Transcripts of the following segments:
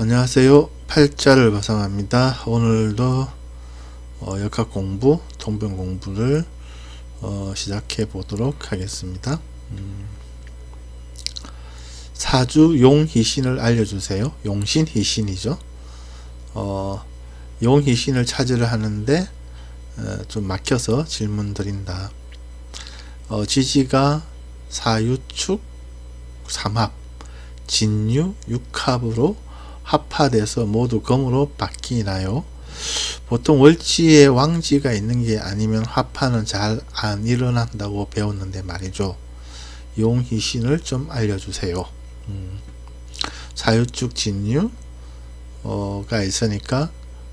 안녕하세요. 팔자를 바상합니다. 오늘도 어, 역학 공부, 통변 공부를 어, 시작해 보도록 하겠습니다. 음, 사주 용희신을 알려주세요. 용신, 희신이죠. 어, 용희신을 찾으려 하는데 어, 좀 막혀서 질문 드린다. 어, 지지가 사유축, 삼합, 진유, 육합으로 합화돼서 모두 금으로 바뀌나요? 보통 월지에 왕지가 있는 게 아니면 화파는 잘 안 일어난다고 배웠는데 말이죠. 용희신을 좀 알려주세요. 음, 사유축 진유가 있으니까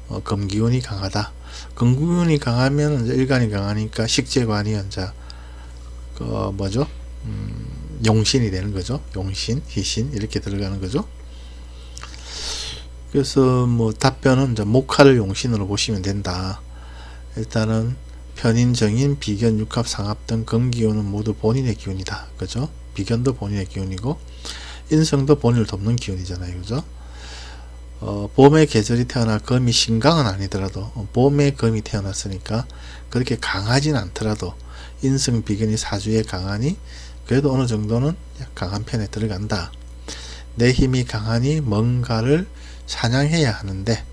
어, 금기운이 강하다. 금기운이 강하면 이제 일간이 강하니까 식재관이 이제 그 뭐죠? 음, 용신이 되는 거죠. 용신, 희신 이렇게 들어가는 거죠. 그래서 뭐 답변은 이제 목화를 용신으로 보시면 된다. 일단은 편인, 정인, 비견, 육합, 상합 등 금기운은 모두 본인의 기운이다. 그죠? 비견도 본인의 기운이고 인성도 본인을 돕는 기운이잖아요. 그죠? 어, 봄의 계절이 태어나 금이 신강은 아니더라도 어, 봄에 금이 태어났으니까 그렇게 강하진 않더라도 인성 비견이 사주에 강하니 그래도 어느 정도는 강한 편에 들어간다. 내 힘이 강하니 뭔가를 사냥해야 하는데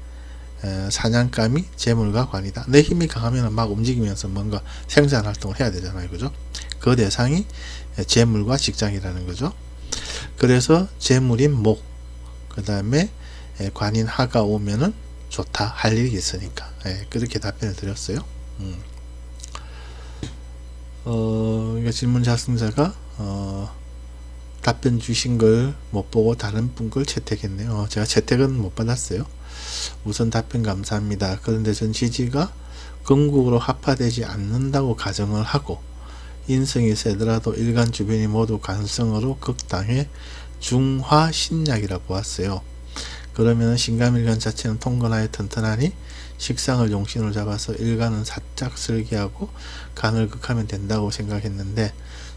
에, 사냥감이 재물과 관이다. 내 힘이 강하면 막 움직이면서 뭔가 생산 활동을 해야 되잖아요. 그죠? 그 대상이 재물과 직장이라는 거죠. 그래서 재물인 목, 그 다음에 관인 하가 오면은 좋다. 할 일이 있으니까. 예, 그렇게 답변을 드렸어요. 음. 어, 질문 작성자가, 어, 답변 주신 걸 못 보고 다른 분 걸 채택했네요. 어, 제가 채택은 못 받았어요. 우선 답변 감사합니다. 그런데 전 지지가 건국으로 합화되지 않는다고 가정을 하고 인성이 세더라도 일간 주변이 모두 간성으로 극당의 중화 신약이라고 보았어요. 그러면 신감일간 자체는 통건하여 튼튼하니 식상을 용신으로 잡아서 일간은 살짝 슬기하고 간을 극하면 된다고 생각했는데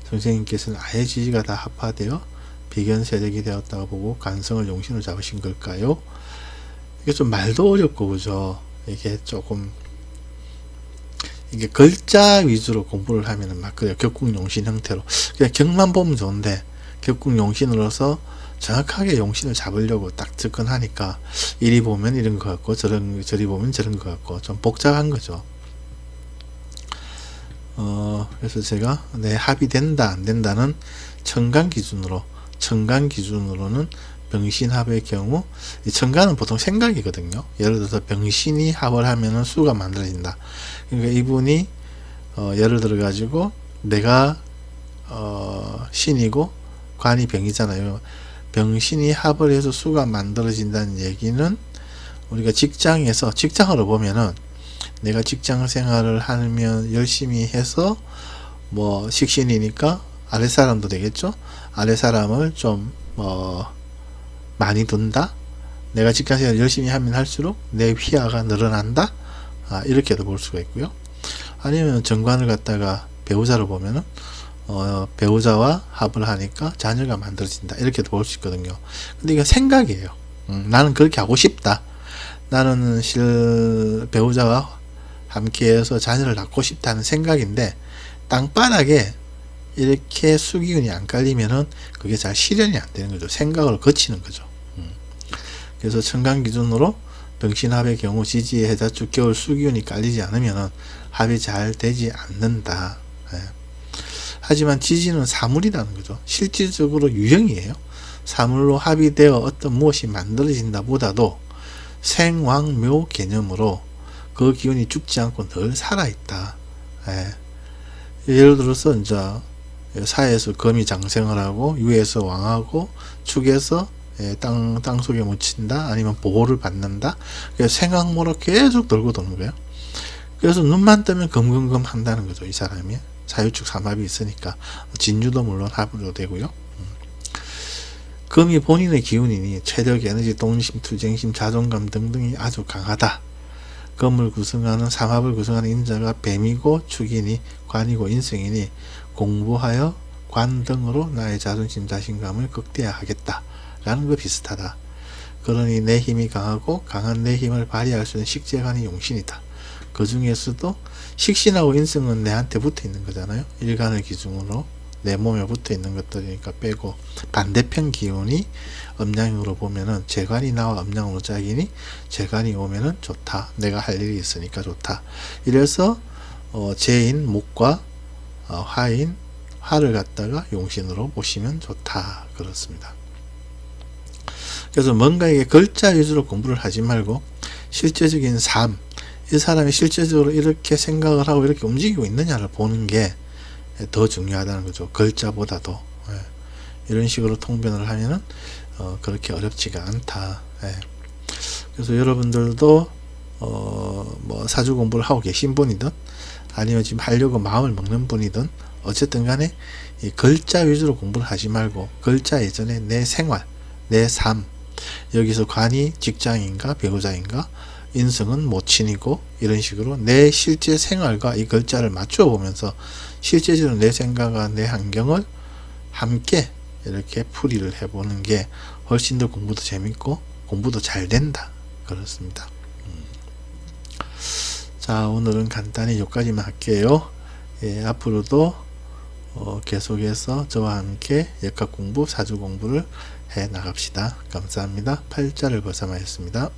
선생님께서는 아예 지지가 다 합화되어 비견 세력이 되었다고 보고 간성을 용신으로 잡으신 걸까요? 이게 좀 말도 어렵고 그죠? 이게 조금 이게 글자 위주로 공부를 하면은 막 그래요. 격국용신 형태로 그냥 격만 보면 좋은데 격국용신으로서 정확하게 용신을 잡으려고 딱 접근하니까 이리 보면 이런 것 같고 저런 저리 보면 저런 것 같고 좀 복잡한 거죠. 어 그래서 제가 내 합이 된다 안 된다는 청간 기준으로 청간 기준으로는 병신합의 경우 이 청간은 보통 생각이거든요. 예를 들어서 병신이 합을 하면은 수가 만들어진다. 그러니까 이분이 어, 예를 들어 가지고 내가 어, 신이고 관이 병이잖아요. 병신이 합을 해서 수가 만들어진다는 얘기는 우리가 직장에서 직장으로 보면은 내가 직장 생활을 하면 열심히 해서 뭐 식신이니까 아래 사람도 되겠죠. 아래 사람을 좀 어, 많이 둔다. 내가 직장 생활 열심히 하면 할수록 내 휘하가 늘어난다. 아, 이렇게도 볼 수가 있고요. 아니면 정관을 갖다가 배우자로 보면은 어, 배우자와 합을 하니까 자녀가 만들어진다. 이렇게도 볼 수 있거든요. 근데 이건 생각이에요. 음, 나는 그렇게 하고 싶다. 나는 실 배우자와 함께해서 자녀를 낳고 싶다는 생각인데 땅바닥에 이렇게 수기운이 안 깔리면은 그게 잘 실현이 안 되는 거죠. 생각을 거치는 거죠. 음. 그래서 청강 기준으로 병신합의 경우 지지의 해자 주겨울 수기운이 깔리지 않으면은 합이 잘 되지 않는다. 예. 하지만 지지는 사물이라는 거죠. 실질적으로 유형이에요. 사물로 합의되어 어떤 무엇이 만들어진다 보다도 생왕묘 개념으로 그 기운이 죽지 않고 늘 살아있다. 예. 예를 들어서 이제 사에서 금이 장생을 하고 유에서 왕하고 축에서 예, 땅, 땅 속에 묻힌다 아니면 보호를 받는다 그래서 생각모로 계속 돌고 도는 거예요 그래서 눈만 뜨면 금금금 한다는 거죠 이 사람이 사유축 삼합이 있으니까 진유도 물론 합으로 되고요 음. 금이 본인의 기운이니 체력, 에너지, 동심, 투쟁심, 자존감 등등이 아주 강하다 금을 구성하는 삼합을 구성하는 인자가 뱀이고 축이니 관이고 인성이니 공부하여 관 등으로 나의 자존심 자신감을 극대화하겠다 라는 거 비슷하다 그러니 내 힘이 강하고 강한 내 힘을 발휘할 수 있는 식재관이 용신이다. 그 중에서도 식신하고 인성은 내한테 붙어 있는 거잖아요. 일간을 기준으로 내 몸에 붙어 있는 것들이니까 빼고 반대편 기운이 음양으로 보면은 재관이 나와 음양으로 짝이니 재관이 오면은 좋다. 내가 할 일이 있으니까 좋다. 이래서 어, 재인 목과 어, 화인 화를 갖다가 용신으로 보시면 좋다. 그렇습니다. 그래서 뭔가에게 글자 위주로 공부를 하지 말고 실제적인 삶, 이 사람이 실제적으로 이렇게 생각을 하고 이렇게 움직이고 있느냐를 보는 게 더 중요하다는 거죠. 글자보다도. 예. 이런 식으로 통변을 하면은 어, 그렇게 어렵지가 않다. 예. 그래서 여러분들도 어, 뭐 사주 공부를 하고 계신 분이든 아니면 지금 하려고 마음을 먹는 분이든 어쨌든 간에 이 글자 위주로 공부를 하지 말고 글자 예전에 내 생활, 내 삶, 여기서 관이 직장인가 배우자인가 인성은 모친이고 이런 식으로 내 실제 생활과 이 글자를 맞추어 보면서 실제적으로 내 생각과 내 환경을 함께 이렇게 풀이를 해보는 게 훨씬 더 공부도 재밌고 공부도 잘 된다 그렇습니다. 음. 자 오늘은 간단히 여기까지만 할게요. 예, 앞으로도 어, 계속해서 저와 함께 역학 공부, 사주 공부를 해 나갑시다. 감사합니다. 팔자를 벗어마였습니다.